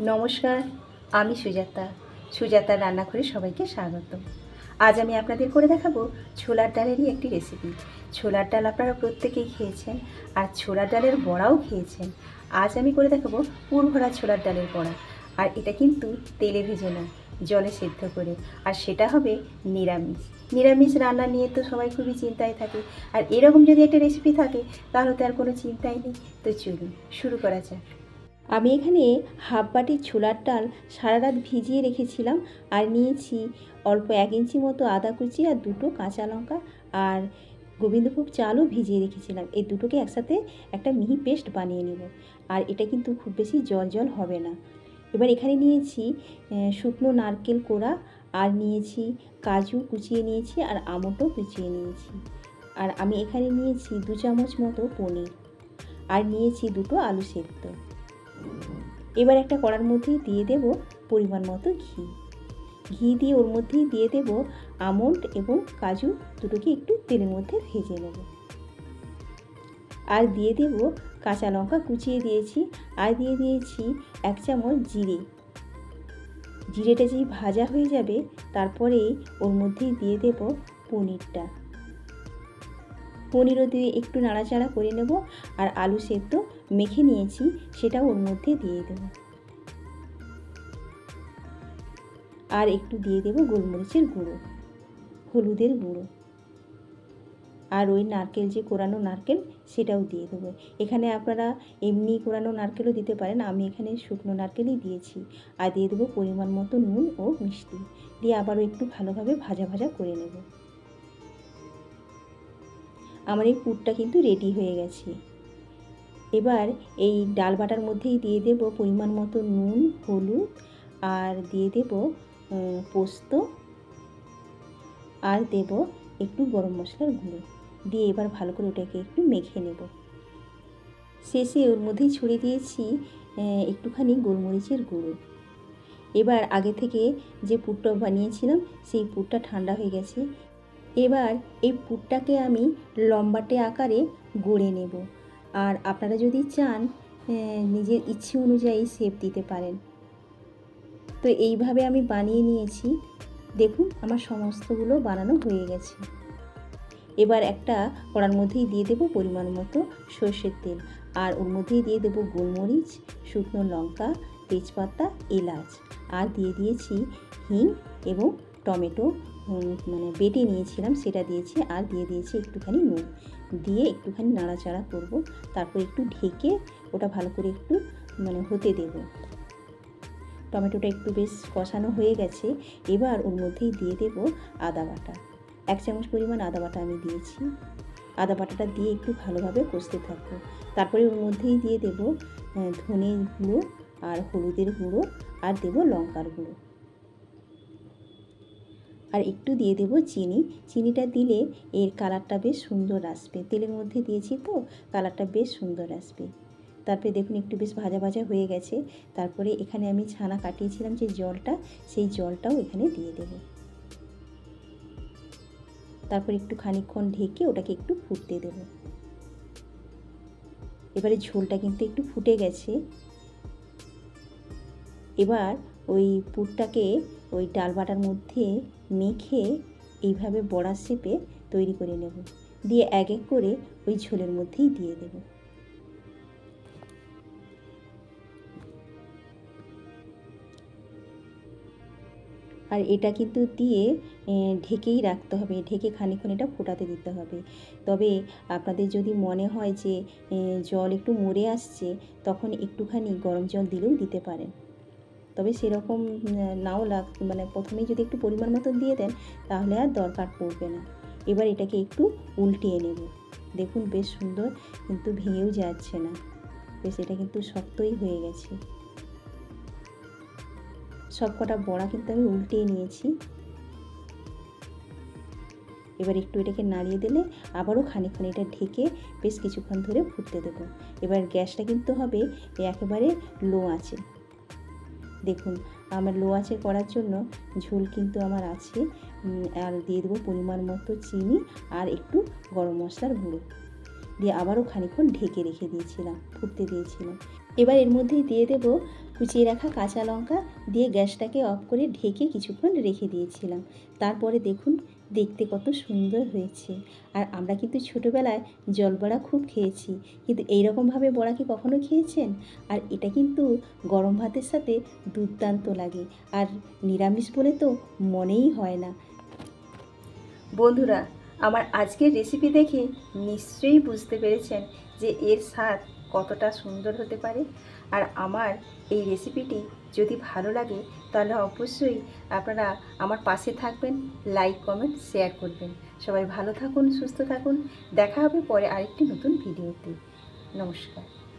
নমস্কার, আমি সুজাতা। সুজাতার রান্নাঘরে সবাইকে স্বাগত। আজ আমি আপনাদের করে দেখাবো ছোলার ডালেরই একটি রেসিপি ছোলার ডাল আপনারা প্রত্যেকেই খেয়েছেন আর ছোলার ডালের বড়াও খেয়েছেন। আজ আমি করে দেখাবো পুর ভরা ছোলার ডালের বড়া। আর এটা কিন্তু তেলে ভেজে না জলে সেদ্ধ করে। আর সেটা হবে নিরামিষ। নিরামিষ রান্না নিয়ে তো সবাই খুবই চিন্তায় থাকে। আর এরকম যদি একটা রেসিপি থাকে, তাহলে তো আর কোনো চিন্তাই নেই। তো চলুন, শুরু করা যাক। আমি এখানে হাফ বাটি ছোলার ডাল সারা রাত ভিজিয়ে রেখেছিলাম আর নিয়েছি অল্প এক ইঞ্চি মতো আদা কুচি আর দুটো কাঁচা লঙ্কা আর গোবিন্দভোগ চালও ভিজিয়ে রেখেছিলাম। এই দুটোকে একসাথে একটা মিহি পেস্ট বানিয়ে নেব। আর এটা কিন্তু খুব বেশি জল জল হবে না। এবার এখানে নিয়েছি শুকনো নারকেল কোড়া আর নিয়েছি কাজু কুচিয়ে নিয়েছি আর আমটও কুচিয়ে নিয়েছি। আর আমি এখানে নিয়েছি দু চামচ মতো পনির। আর নিয়েছি দুটো আলু সেদ্ধ। এবার একটা কড়ার মধ্যেই দিয়ে দেব পরিমাণ মতো ঘি। ঘি দিয়ে ওর মধ্যেই দিয়ে দেব আমন্ড এবং কাজু, দুটোকে একটু তেলের মধ্যে ভেজে নেব। আর দিয়ে দেব কাঁচা লঙ্কা কুচিয়ে দিয়েছি। আর দিয়ে দিয়েছি এক চামচ জিরে। জিরেটা যেই ভাজা হয়ে যাবে, তারপরেই ওর মধ্যেই দিয়ে দেব পনিরটা। পনিরও দিয়ে একটু নাড়াচাড়া করে নেব আর আলু সেদ্ধ মেখে নিয়েছি সেটা ওর মধ্যে দিয়ে দেব। আর একটু দিয়ে দেব গোলমরিচের গুঁড়ো, হলুদের গুঁড়ো। আর ওই নারকেল যে কোরানো নারকেল, সেটাও দিয়ে দেবো। এখানে আপনারা এমনি কোরানো নারকেলও দিতে পারেন, আমি এখানে শুকনো নারকেলই দিয়েছি। আর দিয়ে দেবো পরিমাণ মতো নুন ও মিষ্টি। দিয়ে আবারও একটু ভালোভাবে ভাজা ভাজা করে নেব। আমার এই পুরটা কিন্তু রেডি হয়ে গেছে। এবার এই ডাল বাটার মধ্যেই দিয়ে দেব পরিমাণ মতো নুন, হলুদ, আর দিয়ে দেব পোস্ত, আর দেব একটু গরম মশলার গুঁড়ো। দিয়ে এবার ভালো করে ওটাকে একটু মেখে নেব। শেষে ওর মধ্যেই ছড়িয়ে দিয়েছি একটুখানি গোলমরিচের গুঁড়ো। এবার আগে থেকে যে পুরটা বানিয়েছিলাম, সেই পুরটা ঠান্ডা হয়ে গেছে। এবার এই পুরটাকে আমি লম্বাটে আকারে গড়ে নেব। আর আপনারা যদি চান নিজের ইচ্ছে অনুযায়ী শেপ দিতে পারেন। তো এইভাবে আমি বানিয়ে নিয়েছি। দেখুন, আমার সমস্তগুলো বানানো হয়ে গেছে। এবার একটা কড়ার মধ্যেই দিয়ে দেবো পরিমাণ মতো সর্ষের তেল। আর ওর মধ্যেই দিয়ে দেবো গোলমরিচ, শুকনো লঙ্কা, তেজপাতা, এলাচ। আর দিয়ে দিয়েছি হিং এবং টমেটো মানে বেটে নিয়েছিলাম, সেটা দিয়েছি আর দিয়ে দিয়েছি একটুখানি নুন। দিয়ে একটুখানি নাড়াচাড়া করব, তারপর একটু ঢেকে ওটা ভালো করে একটু মানে হতে দেবো। টমেটোটা একটু বেশ কষানো হয়ে গেছে, এবার ওর মধ্যেই দিয়ে দেব আদা বাটা। এক চামচ পরিমাণ আদা বাটা আমি দিয়েছি। আদা বাটাটা দিয়ে একটু ভালোভাবে কষতে থাকব। তারপরে ওর মধ্যেই দিয়ে দেব ধনে গুঁড়ো আর হলুদের গুঁড়ো আর দেব লঙ্কার গুঁড়ো। আর একটু দিয়ে দেব চিনি। চিনিটা দিলে এর কালারটা বেশ সুন্দর আসবে। তেলের মধ্যে দিয়েছি তো, কালারটা বেশ সুন্দর আসবে। তারপরে দেখুন একটু বেশ ভাজা ভাজা হয়ে গেছে। তারপরে এখানে আমি ছানা কাটিয়েছিলাম যে জলটা, সেই জলটাও এখানে দিয়ে দেব। তারপর একটু খানিকক্ষণ ঢেকে ওটাকে একটু ফুটতে দেব। এবারে ঝোলটা কিন্তু একটু ফুটে গেছে। এবার ওই পুরটাকে ওই ডাল বাটার মধ্যে মেখে এইভাবে বড়া শেপে তৈরি করে নেব। দিয়ে এক এক করে ওই ঝোলের মধ্যেই দিয়ে দেবো। আর এটা কিন্তু দিয়ে ঢেকেই রাখতে হবে। ঢেকে খানিকক্ষণ এটা ফোটাতে দিতে হবে। তবে আপনাদের যদি মনে হয় যে জল একটু মরে আসছে, তখন একটুখানি গরম জল দিলেও দিতে পারেন। তবে সেরকম নাও লাগ মানে প্রথমেই যদি একটু পরিমাণ মতন দিয়ে দেন, তাহলে আর দরকার পড়বে না। এবার এটাকে একটু উল্টিয়ে নেব। দেখুন বেশ সুন্দর কিন্তু ভেঙেও যাচ্ছে না। বেশ, এটা কিন্তু শক্তই হয়ে গেছে। সব কটা বড়া কিন্তু আমি উল্টিয়ে নিয়েছি। এবার একটু এটাকে নাড়িয়ে দিলে আবারও খানিকক্ষণ এটা ঢেকে বেশ কিছুক্ষণ ধরে ফুটতে দেবো। এবার গ্যাসটা কিন্তু হবে একেবারে লো আছে দেখুন, আমার লো আছে করার জন্য ঝোল কিন্তু আমার আছে। আর দিয়ে দেবো পরিমাণ মতো চিনি আর একটু গরম মশলার গুঁড়ো। দিয়ে আবারও খানিক্ষণ ঢেকে রেখে দিয়েছিলাম, ফুটতে দিয়েছিলাম। এবার এর মধ্যেই দিয়ে দেব কুচিয়ে রাখা কাঁচা লঙ্কা, দিয়ে গ্যাসটাকে অফ করে ঢেকে কিছুক্ষণ রেখে দিয়েছিলাম। তারপরে দেখুন দেখতে কত সুন্দর হয়েছে। আর আমরা কিন্তু ছোটোবেলায় জলবড়া খুব খেয়েছি। কিন্তু এইরকমভাবে বড়া কি কখনো খেয়েছেন? আর এটা কিন্তু গরম ভাতের সাথে দুর্দান্ত লাগে। আর নিরামিষ বলে তো মনেই হয় না। বন্ধুরা, আমার আজকের রেসিপি দেখে নিশ্চয়ই বুঝতে পেরেছেন যে এর স্বাদ কতটা সুন্দর হতে পারে। আর আমার এই রেসিপিটি যদি ভালো লাগে, তাহলে অবশ্যই আপনারা আমার পাশে থাকবেন লাইক কমেন্ট শেয়ার করবেন। সবাই ভালো থাকুন, সুস্থ থাকুন। দেখা হবে পরে আরেকটি নতুন ভিডিওতে নমস্কার।